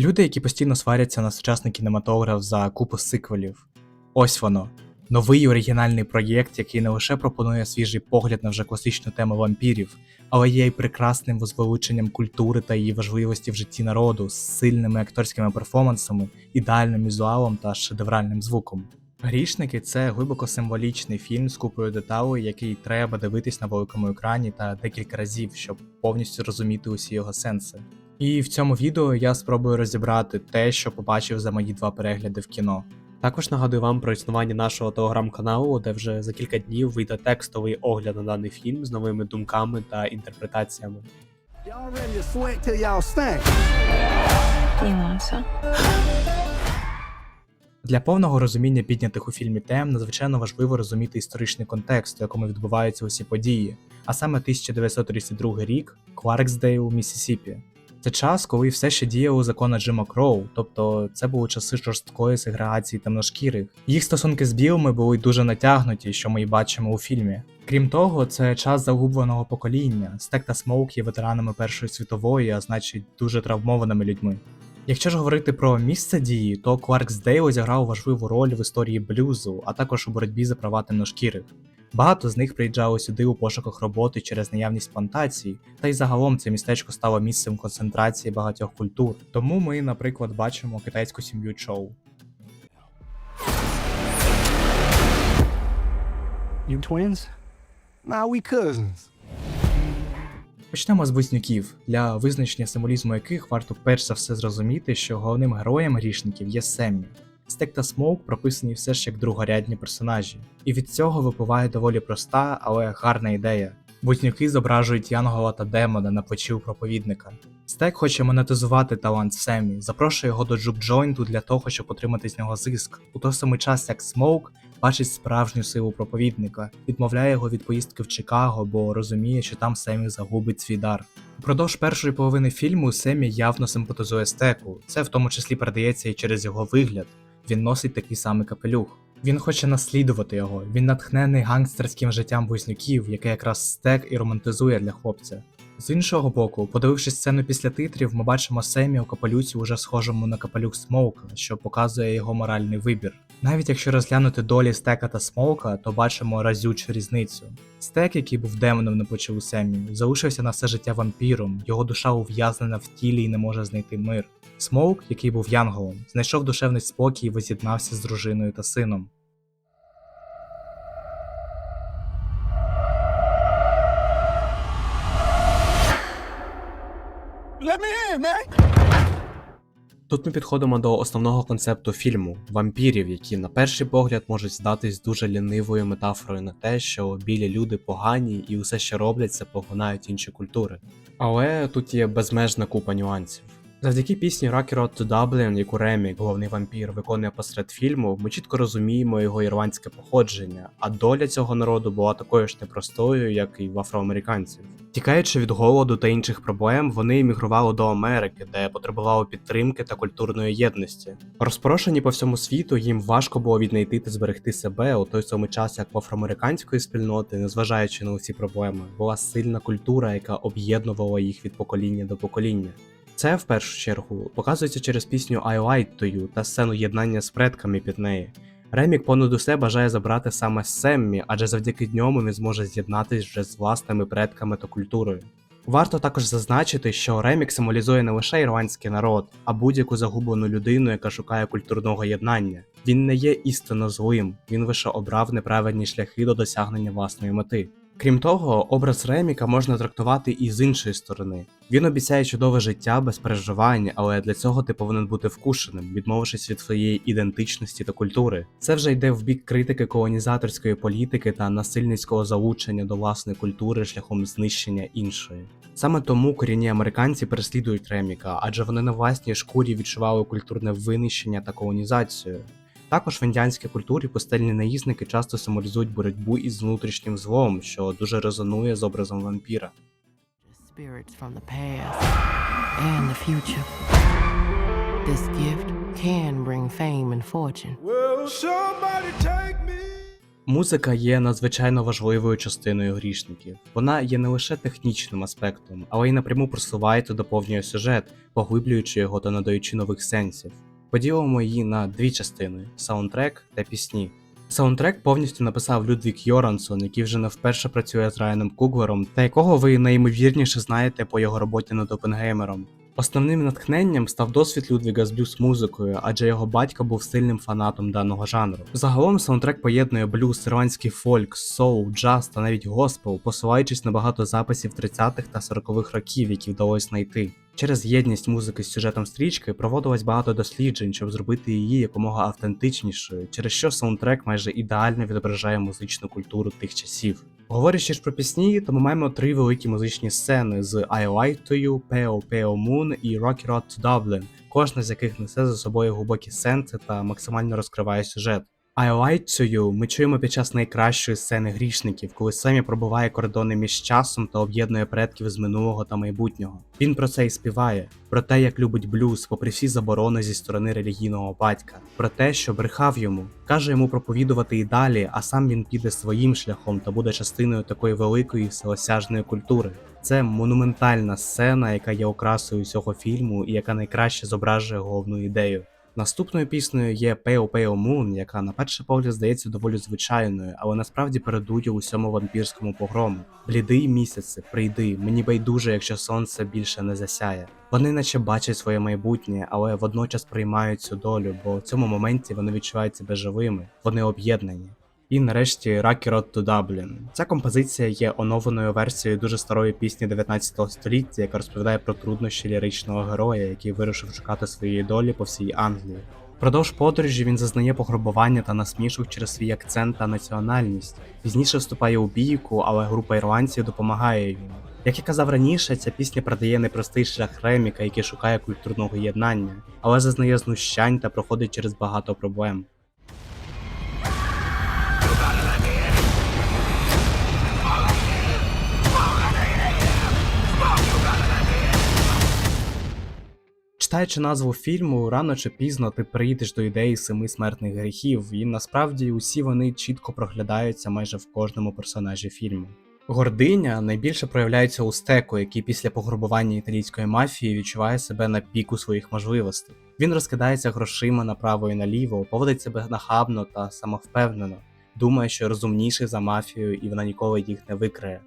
Люди, які постійно сваряться на сучасний кінематограф за купу сиквелів. Ось воно. Новий оригінальний проєкт, який не лише пропонує свіжий погляд на вже класичну тему вампірів, але є й прекрасним возвеличенням культури та її важливості в житті народу з сильними акторськими перформансами, ідеальним візуалом та шедевральним звуком. Грішники це глибоко символічний фільм з купою деталей, який треба дивитись на великому екрані та декілька разів, щоб повністю розуміти усі його сенси. І в цьому відео я спробую розібрати те, що побачив за мої два перегляди в кіно. Також нагадую вам про існування нашого телеграм-каналу, де вже за кілька днів вийде текстовий огляд на даний фільм з новими думками та інтерпретаціями. Some? Для повного розуміння піднятих у фільмі тем надзвичайно важливо розуміти історичний контекст, у якому відбуваються усі події, а саме 1932 рік Кларксдейл, Міссісіпі. Це час, коли все ще діяли закони Джима Кроу, тобто це були часи жорсткої сегрегації темношкірих. Їх стосунки з білими були дуже натягнуті, що ми і бачимо у фільмі. Крім того, це час загубленого покоління. Стек та Смоук є ветеранами Першої світової, а значить дуже травмованими людьми. Якщо ж говорити про місце дії, то Кларксдейл зіграв важливу роль в історії блюзу, а також у боротьбі за права темношкірих. Багато з них приїжджали сюди у пошуках роботи через наявність плантацій, та й загалом це містечко стало місцем концентрації багатьох культур. Тому ми, наприклад, бачимо китайську сім'ю Чоу. You twins? Nah, we cousins. Почнемо з близнюків, для визначення символізму яких варто перш за все зрозуміти, що головним героєм грішників є Семмі. Стек та Смоук прописані все ж як другорядні персонажі, і від цього випливає доволі проста, але гарна ідея. Близнюки зображують Янгола та демона на плечі у проповідника. Стек хоче монетизувати талант Семмі, запрошує його до джук-джойнту для того, щоб отримати з нього зиск. У той самий час як Смоук бачить справжню силу проповідника, відмовляє його від поїздки в Чикаго, бо розуміє, що там Семі загубить свій дар. Упродовж першої половини фільму Семі явно симпатизує стеку. Це в тому числі передається і через його вигляд. Він носить такий самий капелюх. Він хоче наслідувати його. Він натхнений гангстерським життям близнюків, яке якраз стек і романтизує для хлопця. З іншого боку, подивившись сцену після титрів, ми бачимо Семі у капелюці уже схожому на капелюх Смоука, що показує його моральний вибір. Навіть якщо розглянути долі стека та смоука, то бачимо разючу різницю. Стек, який був демоном на плечі у Семі, залишився на все життя вампіром, його душа ув'язнена в тілі і не може знайти мир. Смоук, який був янголом, знайшов душевний спокій і воз'єднався з дружиною та сином. Let me in, man. Тут ми підходимо до основного концепту фільму вампірів, які на перший погляд можуть здатись дуже лінивою метафорою на те, що білі люди погані і усе, що роблять, це поглинають інші культури. Але тут є безмежна купа нюансів. Завдяки пісні Rocky Road to Dublin, яку Ремік, головний вампір, виконує посеред фільму, ми чітко розуміємо його ірландське походження, а доля цього народу була такою ж непростою, як і в афроамериканців. Тікаючи від голоду та інших проблем, вони емігрували до Америки, де потребували підтримки та культурної єдності. Розпорошені по всьому світу, їм важко було віднайти та зберегти себе у той самий час, як в афроамериканської спільноти, незважаючи на усі проблеми, була сильна культура, яка об'єднувала їх від покоління до покоління. Це в першу чергу показується через пісню I Lied to You та сцену єднання з предками під неї. Ремік понад усе бажає забрати саме Семмі, адже завдяки ньому він зможе з'єднатись вже з власними предками та культурою. Варто також зазначити, що Ремік символізує не лише ірландський народ, а будь-яку загублену людину, яка шукає культурного єднання. Він не є істинно злим, він лише обрав неправильні шляхи до досягнення власної мети. Крім того, образ Реміка можна трактувати і з іншої сторони. Він обіцяє чудове життя без переживань, але для цього ти повинен бути вкушеним, відмовившись від своєї ідентичності та культури. Це вже йде в бік критики колонізаторської політики та насильницького залучення до власної культури шляхом знищення іншої. Саме тому корінні американці переслідують Реміка, адже вони на власній шкурі відчували культурне винищення та колонізацію. Також в індіанській культурі пустельні наїзники часто символізують боротьбу із внутрішнім злом, що дуже резонує з образом вампіра. Музика є надзвичайно важливою частиною грішників. Вона є не лише технічним аспектом, але й напряму просуває та доповнює сюжет, поглиблюючи його та надаючи нових сенсів. Поділимо її на дві частини: саундтрек та пісні. Саундтрек повністю написав Людвік Йорансон, який вже не вперше працює з Райаном Куглером, та якого ви найімовірніше знаєте по його роботі над Опенгеймером. Основним натхненням став досвід Людвіга з блюз-музикою, адже його батько був сильним фанатом даного жанру. Загалом саундтрек поєднує блюз, ірландський фольк, соул, джаз та навіть госпел, посилаючись на багато записів 30-х та 40-х років, які вдалося знайти. Через єдність музики з сюжетом стрічки проводилось багато досліджень, щоб зробити її якомога автентичнішою, через що саундтрек майже ідеально відображає музичну культуру тих часів. Говорячи ж про пісні, то ми маємо три великі музичні сцени з I Lied to You, Pale Pale Moon і Rocky Road to Dublin, кожна з яких несе за собою глибокі сенси та максимально розкриває сюжет. I Lied ми чуємо під час найкращої сцени грішників, коли Семі пробуває кордони між часом та об'єднує предків з минулого та майбутнього. Він про це і співає, про те, як любить блюз, попри всі заборони зі сторони релігійного батька, про те, що брехав йому, каже йому проповідувати і далі, а сам він піде своїм шляхом та буде частиною такої великої всеосяжної культури. Це монументальна сцена, яка є окрасою цього фільму і яка найкраще зображує головну ідею. Наступною піснею є Pale Pale Moon, яка на перший погляд здається доволі звичайною, але насправді передує усьому вампірському погрому. Блідий місяце, прийди, мені байдуже, якщо сонце більше не засяє. Вони наче бачать своє майбутнє, але водночас приймають цю долю, бо в цьому моменті вони відчувають себе живими, вони об'єднані. І нарешті Rocky Road to Dublin. Ця композиція є оновленою версією дуже старої пісні 19 століття, яка розповідає про труднощі ліричного героя, який вирішив шукати своєї долі по всій Англії. Впродовж подорожі він зазнає пограбування та насмішок через свій акцент та національність. Пізніше вступає у бійку, але група ірландців допомагає йому. Як я казав раніше, ця пісня продає непростий шлях реміка, який шукає культурного єднання, але зазнає знущань та проходить через багато проблем. Читаючи назву фільму, рано чи пізно ти прийдеш до ідеї семи смертних гріхів, і насправді усі вони чітко проглядаються майже в кожному персонажі фільму. Гординя найбільше проявляється у стеку, який після пограбування італійської мафії відчуває себе на піку своїх можливостей. Він розкидається грошима направо і наліво, поводить себе нахабно та самовпевнено, думає, що розумніший за мафію і вона ніколи їх не викриє.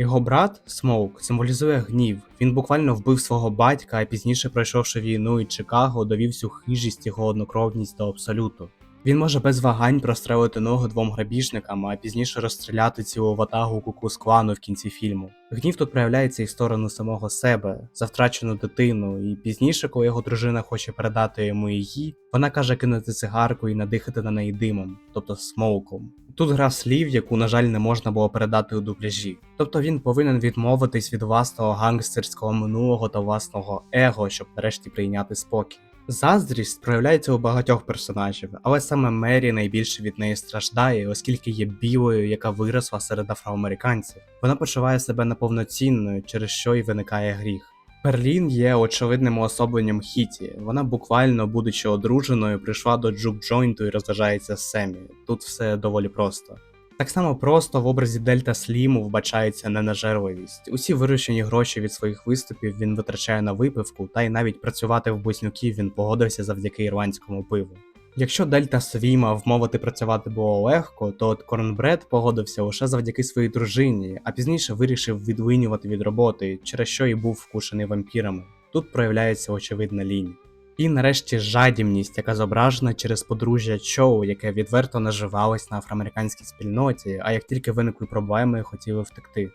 Його брат Смоук символізує гнів. Він буквально вбив свого батька, а пізніше, пройшовши війну і Чикаго, довів всю хижість і голоднокровність до абсолюту. Він може без вагань прострелити ноги двом грабіжникам, а пізніше розстріляти цілу ватагу куку з клану в кінці фільму. Гнів тут проявляється і в сторону самого себе, за втрачену дитину, і пізніше, коли його дружина хоче передати йому її, вона каже кинути цигарку і надихати на неї димом, тобто смоуком. Тут гра слів, яку, на жаль, не можна було передати у дубляжі. Тобто він повинен відмовитись від власного гангстерського минулого та власного его, щоб нарешті прийняти спокій. Заздрість проявляється у багатьох персонажів, але саме Мері найбільше від неї страждає, оскільки є білою, яка виросла серед афроамериканців. Вона почуває себе неповноцінною, через що й виникає гріх. Перлін є очевидним уособленням Хіті. Вона буквально, будучи одруженою, прийшла до джук джойнту і розважається з Семі. Тут все доволі просто. Так само просто в образі Дельта Сліму вбачається ненажерливість. Усі виручені гроші від своїх виступів він витрачає на випивку, та й навіть працювати в близнюків він погодився завдяки ірландському пиву. Якщо Дельта Свіма вмовити працювати було легко, то от Корнбред погодився лише завдяки своїй дружині, а пізніше вирішив відвинювати від роботи, через що і був вкушений вампірами. Тут проявляється очевидна лінь. І нарешті жадібність, яка зображена через подружжя Чоу, яке відверто наживалось на афроамериканській спільноті, а як тільки виникли проблеми, хотіли втекти.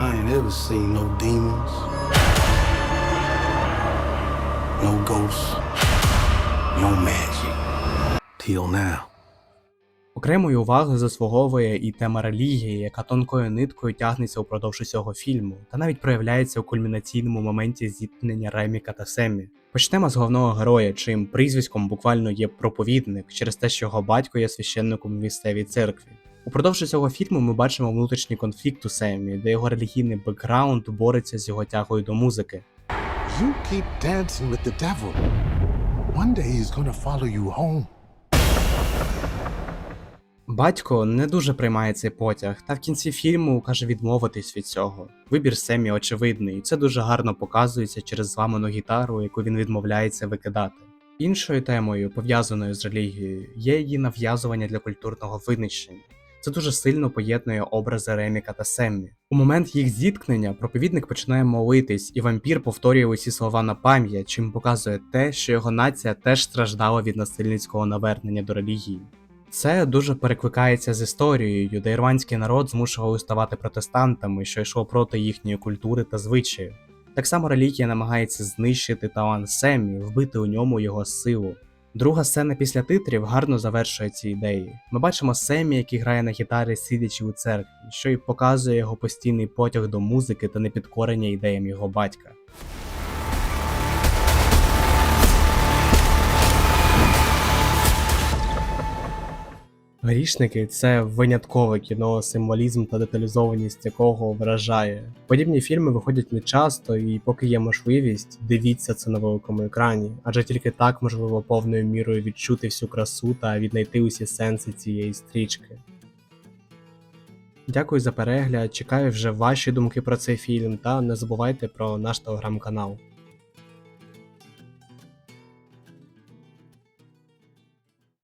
I ain't ever seen no demons, no ghosts, no magic. Till now. Окремої уваги заслуговує і тема релігії, яка тонкою ниткою тягнеться упродовж усього фільму, та навіть проявляється у кульмінаційному моменті зіткнення Реміка та Семі. Почнемо з головного героя, чиїм прізвиськом буквально є проповідник через те, що його батько є священником у місцевій церкві. Упродовж цього фільму ми бачимо внутрішній конфлікт у Семі, де його релігійний бекграунд бореться з його тягою до музики. You keep dancing with the devil. One day he's gonna follow you home. Батько не дуже приймає цей потяг, та в кінці фільму каже відмовитись від цього. Вибір Семі очевидний, і це дуже гарно показується через зламану гітару, яку він відмовляється викидати. Іншою темою, пов'язаною з релігією, є її нав'язування для культурного винищення. Це дуже сильно поєднує образи Реміка та Семмі. У момент їх зіткнення проповідник починає молитись, і вампір повторює усі слова на пам'ять, чим показує те, що його нація теж страждала від насильницького навернення до релігії. Це дуже перекликається з історією, де ірландський народ змушували ставати протестантами, що йшло проти їхньої культури та звичаїв. Так само релігія намагається знищити талант Семі, вбити у ньому його силу. Друга сцена після титрів гарно завершує ці ідеї. Ми бачимо Семі, який грає на гітарі, сидячи у церкві, що й показує його постійний потяг до музики та непідкорення ідеям його батька. Грішники це виняткове кіно, символізм та деталізованість якого вражає. Подібні фільми виходять не часто, і поки є можливість, дивіться це на великому екрані, адже тільки так можливо повною мірою відчути всю красу та віднайти усі сенси цієї стрічки. Дякую за перегляд, чекаю вже ваші думки про цей фільм та не забувайте про наш телеграм-канал.